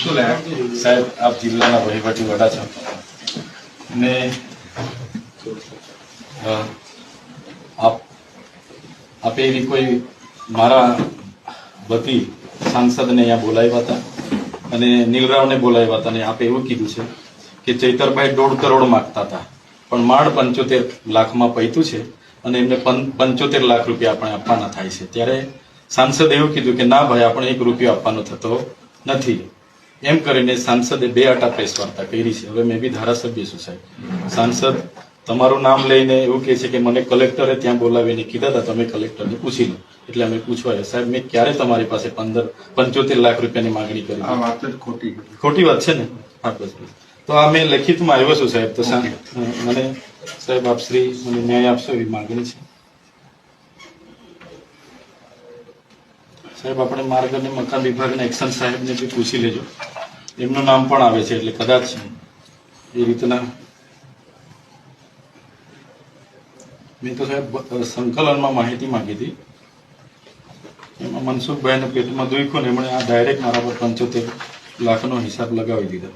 શું લે સાહેબ, આપ જિલ્લાના વહીવટી વડા છો. ને આપ, આપે એવી કોઈ મારા વતી સાંસદને અહીંયા બોલાવ્યા હતા? અને નીલરાવને બોલાવ્યા હતા, અને આપે એવું કીધું છે કે ચૈતરભાઈ દોઢ કરોડ માંગતા હતા, પણ માંડ પંચોતેર લાખમાં પૈતું છે અને એમને પંચોતેર લાખ રૂપિયા આપણે આપવાના થાય છે. ત્યારે સાંસદે એવું કીધું કે, ના ભાઈ, આપણે એક રૂપિયો આપવાનો થતો નથી. એમ કરીને સાંસદે બે આટા પ્રેસ વાર્તા કરી છે. હવે મેં બી ધારાસભ્ય છું સાહેબ. સાંસદ તમારું નામ લઈને એવું કહે છે કે મને કલેક્ટરે ત્યાં બોલાવીને કીધા હતા તમે કલેક્ટરને પૂછી લો. એટલે અમે પૂછવા સાહેબ મેં ક્યારે તમારી પાસે પંદર પંચોતેર લાખ રૂપિયાની માંગણી કરી? ખોટી. ખોટી વાત છે ને? હા બસ તો આ મેં લેખિતમાં આવ્યો છું સાહેબ. તો મને સાહેબ આપ શ્રી મને ન્યાય આપશો એવી માંગણી છે. સાહેબ, આપણે માર્ગ અને મકાન વિભાગના એક્શન સાહેબને બી પૂછી લેજો. એમનું નામ પણ આવે છે એટલે કદાચ એ રીતના. મેં તો સાહેબ સંકલનમાં માહિતી માંગી હતી. એમાં મનસુખભાઈને પેટમાં દુખ્યું ને એમણે આ ડાયરેક્ટ મારા પર પંચોતેર લાખનો હિસાબ લગાવી દીધો.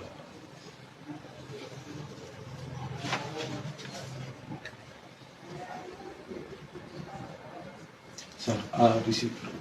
સર આ કરો